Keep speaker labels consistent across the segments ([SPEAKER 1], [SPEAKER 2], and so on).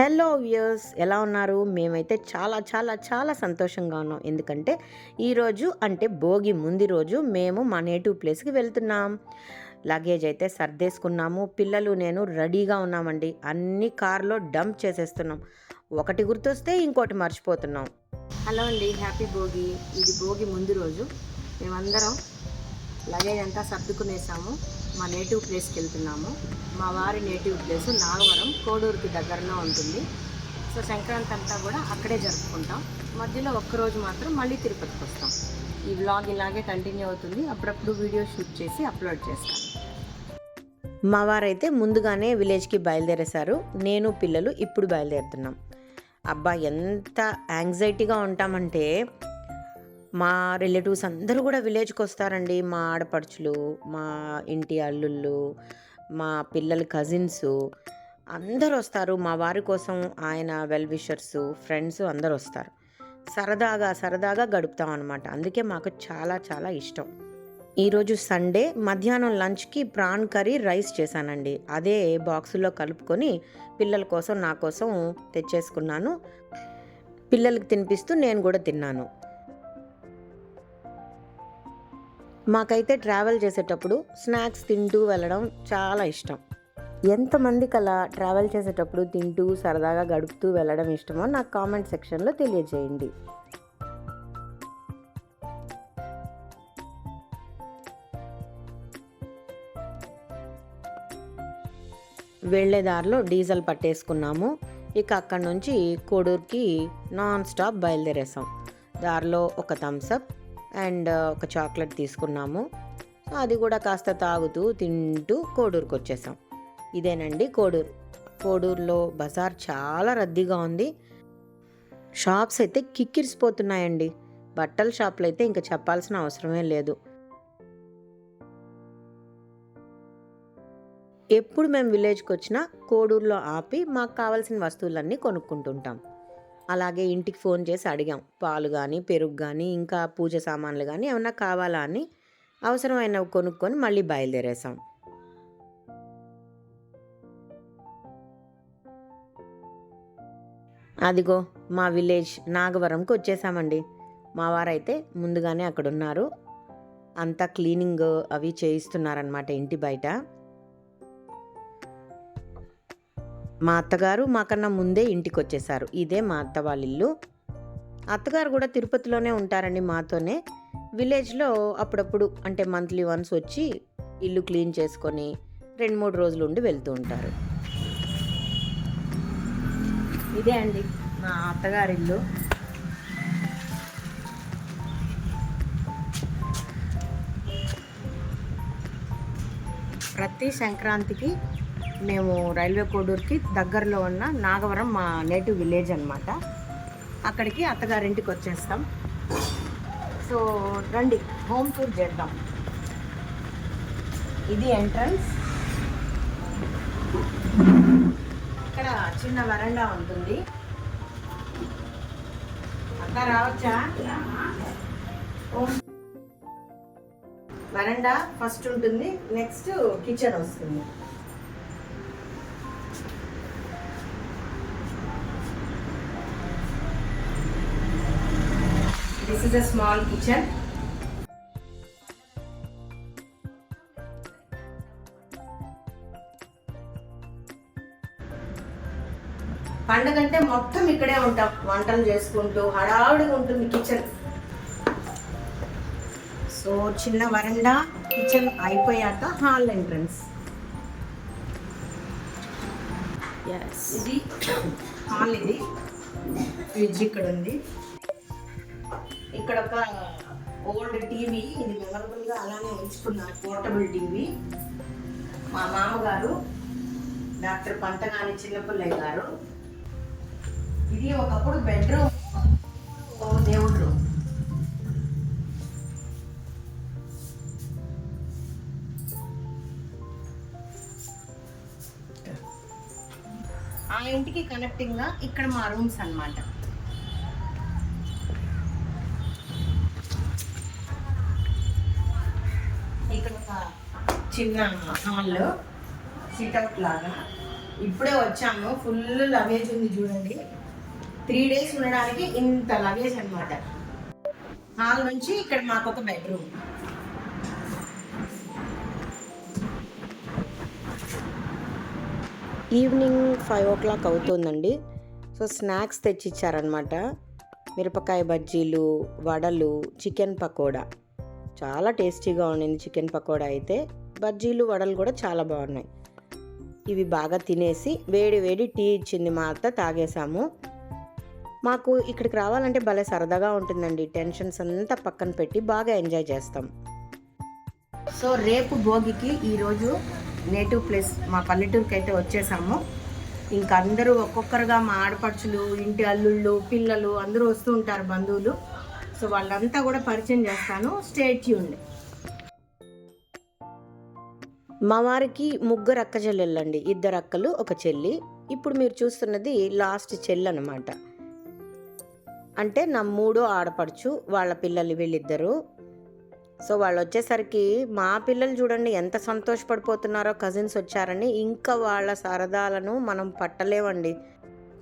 [SPEAKER 1] Hello viewers ఎలా ఉన్నారు? మేమైతే చాలా చాలా చాలా సంతోషంగా ఉన్నాం. ఎందుకంటే ఈరోజు అంటే భోగి ముందు రోజు మేము మా నేటివ్ ప్లేస్కి వెళ్తున్నాం. లగేజ్ అయితే సర్దేసుకున్నాము. పిల్లలు నేను రెడీగా ఉన్నామండి. అన్ని కార్లో డంప్ చేసేస్తున్నాం. ఒకటి గుర్తొస్తే ఇంకోటి మర్చిపోతున్నాం. హలో అండి హ్యాపీ భోగి. ఇది భోగి ముందు రోజు. మేమందరం లగేజ్ అంతా సర్దుకునేసాము. మా నేటివ్ ప్లేస్కి వెళ్తున్నాము. మా వారి నేటివ్ ప్లేస్ నాగవరం కోడూరుకి దగ్గరలో ఉంటుంది. సో సంక్రాంతి అంతా కూడా అక్కడే జరుపుకుంటాం. మధ్యలో ఒక్కరోజు మాత్రం మళ్ళీ తిరుపతికి వస్తాం. ఈ వ్లాగ్ ఇలాగే కంటిన్యూ అవుతుంది. అప్పుడప్పుడు వీడియో షూట్ చేసి అప్లోడ్ చేస్తాం మా వారైతే ముందుగానే విలేజ్కి బయలుదేరేశారు. నేను పిల్లలు ఇప్పుడు బయలుదేరుతున్నాం. అబ్బా ఎంత యాంగ్జైటీగా ఉంటామంటే మా రిలేటివ్స్ అందరూ కూడా విలేజ్కి వస్తారండి. మా ఆడపడుచులు మా ఇంటి అల్లుళ్ళు మా పిల్లల కజిన్స్ అందరూ వస్తారు. మా వారి కోసం ఆయన వెల్ విషర్స్ ఫ్రెండ్స్ అందరూ వస్తారు. సరదాగా సరదాగా గడుపుతాం అనమాట అందుకే మాకు చాలా చాలా ఇష్టం. ఈరోజు సండే మధ్యాహ్నం లంచ్కి ప్రాన్ కర్రీ రైస్ చేశానండి. అదే బాక్సులో కలుపుకొని పిల్లల కోసం నా కోసం తెచ్చేసుకున్నాను. పిల్లలకి తినిపిస్తూ నేను కూడా తిన్నాను. మాకైతే ట్రావెల్ చేసేటప్పుడు స్నాక్స్ తింటూ వెళ్ళడం చాలా ఇష్టం. ఎంతమందికి అలా ట్రావెల్ చేసేటప్పుడు తింటూ సరదాగా గడుపుతూ వెళ్ళడం ఇష్టమో నాకు కామెంట్ సెక్షన్లో తెలియజేయండి. వెళ్ళే దారిలో డీజిల్ పట్టేసుకున్నాము. ఇక అక్కడి నుంచి కోడూరుకి నాన్ స్టాప్ బయలుదేరేసాం దారిలో ఒక థమ్స్అప్ అండ్ ఒక చాక్లెట్ తీసుకున్నాము. అది కూడా కాస్త తాగుతూ తింటూ కోడూరుకు వచ్చేసాం ఇదేనండి కోడూరు. కోడూరులో బజార్ చాలా రద్దీగా ఉంది. షాప్స్ అయితే కిక్కిరిసిపోతున్నాయండి. బట్టల షాపులు అయితే ఇంకా చెప్పాల్సిన అవసరమే లేదు. ఎప్పుడు మేము విలేజ్కి వచ్చినా కోడూరులో ఆపి మాకు కావాల్సిన వస్తువులన్నీ కొనుక్కుంటుంటాం. అలాగే ఇంటికి ఫోన్ చేసి అడిగాం. పాలు కానీ పెరుగు కానీ ఇంకా పూజ సామాన్లు కానీ ఏమన్నా కావాలా అని అవసరమైనవి కొనుక్కొని మళ్ళీ బయలుదేరేసాం అదిగో మా విలేజ్ నాగవరంకి వచ్చేసామండి. మా వారైతే ముందుగానే అక్కడ ఉన్నారు అంతా క్లీనింగ్ అవి చేయిస్తున్నారనమాట ఇంటి బయట. మా అత్తగారు మాకన్నా ముందే ఇంటికి వచ్చేసారు ఇదే మా అత్త వాళ్ళ ఇల్లు అత్తగారు కూడా తిరుపతిలోనే ఉంటారండి మాతోనే. విలేజ్లో అప్పుడప్పుడు అంటే మంత్లీ వన్స్ వచ్చి ఇల్లు క్లీన్ చేసుకొని రెండు మూడు రోజులు ఉండి వెళ్తూ ఉంటారు. ఇదే అండి మా అత్తగారి ఇల్లు ప్రతి సంక్రాంతికి మేము రైల్వే కోడూరుకి దగ్గరలో ఉన్న నాగవరం మా నేటివ్ విలేజ్ అనమాట అక్కడికి అత్తగారింటికి వచ్చేస్తాం. సో రండి హోమ్ టూర్ చేద్దాం. ఇది ఎంట్రన్స్. ఇక్కడ చిన్న వరండా ఉంటుంది. అక్క రావచ్చా? వరండా ఫస్ట్ ఉంటుంది నెక్స్ట్ కిచెన్ వస్తుంది. This is a small kitchen. పండగంటే మొత్తం ఇక్కడే ఉంటాం. వంటలు చేసుకుంటూ హడావుడిగా ఉంటుంది కిచెన్ సో చిన్న వరండా కిచెన్ అయిపోయాక హాల్ ఎంట్రన్స్ ఇది హాల్ ఇది. ఫ్రిడ్జ్ ఇక్కడ ఉంది ఇక్కడ ఒక ఓల్డ్ టీవీ. ఇది మెమరబుల్గా అలానే ఉంచుకున్నారు పోర్టబుల్ టీవీ. మా మామగారు డాక్టర్ పంతగాని చిన్నపిల్లయ్య గారు. ఇది ఒకప్పుడు బెడ్రూమ్ దేవుడు రూమ్. ఆ ఇంటికి కనెక్టింగ్గా ఇక్కడ మా రూమ్స్ అనమాట ఇక్కడ ఒక చిన్న హాల్ సిట్అవుట్ లాగా. ఇప్పుడే వచ్చాము. ఫుల్ లగేజ్ ఉంది చూడండి. త్రీ డేస్ ఉండడానికి ఇంత లగేజ్ అనమాట హాల్ నుంచి ఇక్కడ మాకు ఒక bedroom. Evening five o'clock అవుతుందండి. సో స్నాక్స్ తెచ్చిచ్చారనమాట మిరపకాయ బజ్జీలు వడలు చికెన్ పకోడా. చాలా టేస్టీగా ఉండింది చికెన్ పకోడా అయితే. బజ్జీలు వడలు కూడా చాలా బాగున్నాయి. ఇవి బాగా తినేసి వేడి వేడి టీ ఇచ్చింది మా అత్త తాగేసాము మాకు ఇక్కడికి రావాలంటే భలే సరదాగా ఉంటుందండి. టెన్షన్స్ అంతా పక్కన పెట్టి బాగా ఎంజాయ్ చేస్తాం. సో రేపు భోగికి ఈరోజు నేటివ్ ప్లేస్ మా పల్లెటూరుకి అయితే వచ్చేసాము. ఇంకా అందరూ ఒక్కొక్కరుగా మా ఆడపడుచులు ఇంటి అల్లుళ్ళు పిల్లలు అందరూ వస్తూ ఉంటారు బంధువులు. సో వాళ్ళంతా కూడా పరిచయం చేస్తాను. స్టేట్ ట్యూన్డ్ మా వారికి ముగ్గురు అక్క చెల్లెళ్ళండి. ఇద్దరు అక్కలు ఒక చెల్లి. ఇప్పుడు మీరు చూస్తున్నది లాస్ట్ చెల్లి అనమాట అంటే నా మూడో ఆడపడుచు వాళ్ళ పిల్లలు వీళ్ళిద్దరు. సో వాళ్ళు వచ్చేసరికి మా పిల్లలు చూడండి ఎంత సంతోషపడిపోతున్నారో కజిన్స్ వచ్చారని ఇంకా వాళ్ళ సరదాలను మనం పట్టలేమండి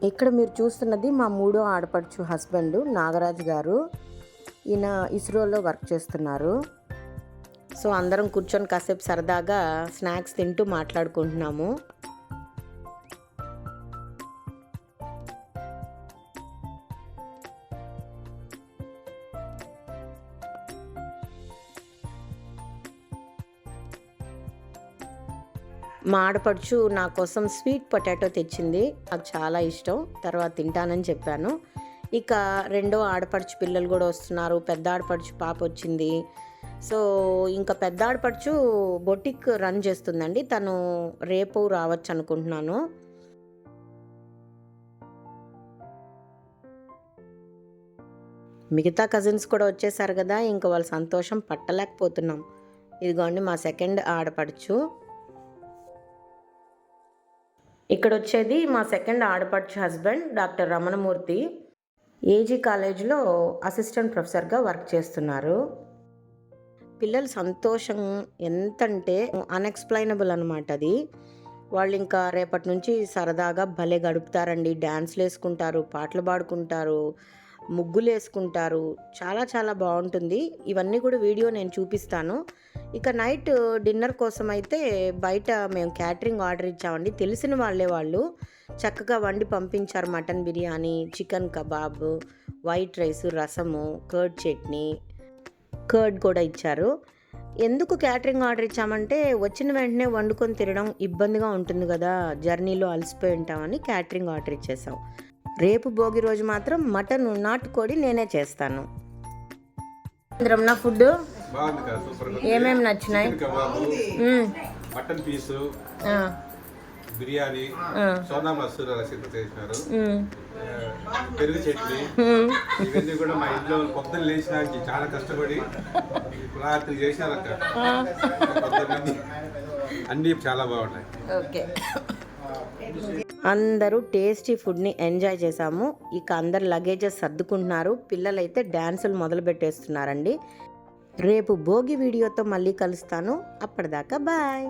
[SPEAKER 1] ఇక్కడ మీరు చూస్తున్నది మా మూడో ఆడపడుచు హస్బెండ్ నాగరాజు గారు. ఈయన ఇస్రోలో వర్క్ చేస్తున్నారు. సో అందరం కూర్చొని కాసేపు సరదాగా స్నాక్స్ తింటూ మాట్లాడుకుంటున్నాము. మా ఆడపడుచు నా కోసం స్వీట్ పొటాటో తెచ్చింది. నాకు చాలా ఇష్టం. తర్వాత తింటానని చెప్పాను. ఇక రెండో ఆడపడుచు పిల్లలు కూడా వస్తున్నారు. పెద్ద ఆడపడుచు పాప వచ్చింది. సో ఇంకా పెద్ద ఆడపడుచు బొటిక్ రన్ చేస్తుందండి. తను రేపు రావచ్చు అనుకుంటున్నాను. మిగతా కజిన్స్ కూడా వచ్చేసారు కదా ఇంకా వాళ్ళ సంతోషం పట్టలేకపోతున్నాం. ఇదిగోండి మా సెకండ్ ఆడపడుచు. ఇక్కడ వచ్చేది మా సెకండ్ ఆడపడుచు హస్బెండ్ డాక్టర్ రమణమూర్తి. ఏజీ కాలేజ్లో అసిస్టెంట్ ప్రొఫెసర్గా వర్క్ చేస్తున్నారు. పిల్లల సంతోషం ఎంతంటే అన్ఎక్స్ప్లెయినబుల్ అనమాట అది. వాళ్ళు ఇంకా రేపటి నుంచి సరదాగా భలే గడుపుతారండి. డ్యాన్స్లు వేసుకుంటారు పాటలు పాడుకుంటారు. ముగ్గులు వేసుకుంటారు చాలా చాలా బాగుంటుంది. ఇవన్నీ కూడా వీడియో నేను చూపిస్తాను. ఇక నైట్ డిన్నర్ కోసం అయితే బయట మేము క్యాటరింగ్ ఆర్డర్ ఇచ్చామండి. తెలిసిన వాళ్ళే వాళ్ళు. చక్కగా వండి పంపించారు mutton biryani chicken kebab white rice రసము కర్డ్ చట్నీ కర్డ్ కూడా ఇచ్చారు. ఎందుకు క్యాటరింగ్ ఆర్డర్ ఇచ్చామంటే వచ్చిన వెంటనే వండుకొని తినడం ఇబ్బందిగా ఉంటుంది కదా. జర్నీలో అలసిపోయి ఉంటామని క్యాటరింగ్ ఆర్డర్ ఇచ్చేసాం. రేపు భోగి రోజు మాత్రం మటన్ నాటుకోడి నేనే చేస్తాను. నా ఫుడ్ ఏమేమి నచ్చినాయి.
[SPEAKER 2] మటన్ పీసు బిర్యానీ సోనా మసూర రసీదు చేసినారు. పెరుగు చట్నీ. ఇవన్నీ కూడా మా ఇంట్లో లేచినానికి చాలా కష్టపడి రాత్రి చేసినారు అక్క అన్నీ చాలా బాగున్నాయి.
[SPEAKER 1] ఓకే. అందరూ టేస్టీ ఫుడ్ని ఎంజాయ్ చేశాము. ఇక అందరు లగేజెస్ సర్దుకుంటున్నారు. పిల్లలైతే డ్యాన్సులు మొదలు పెట్టేస్తున్నారండి. రేపు భోగి వీడియోతో మళ్ళీ కలుస్తాను. అప్పటిదాకా బాయ్.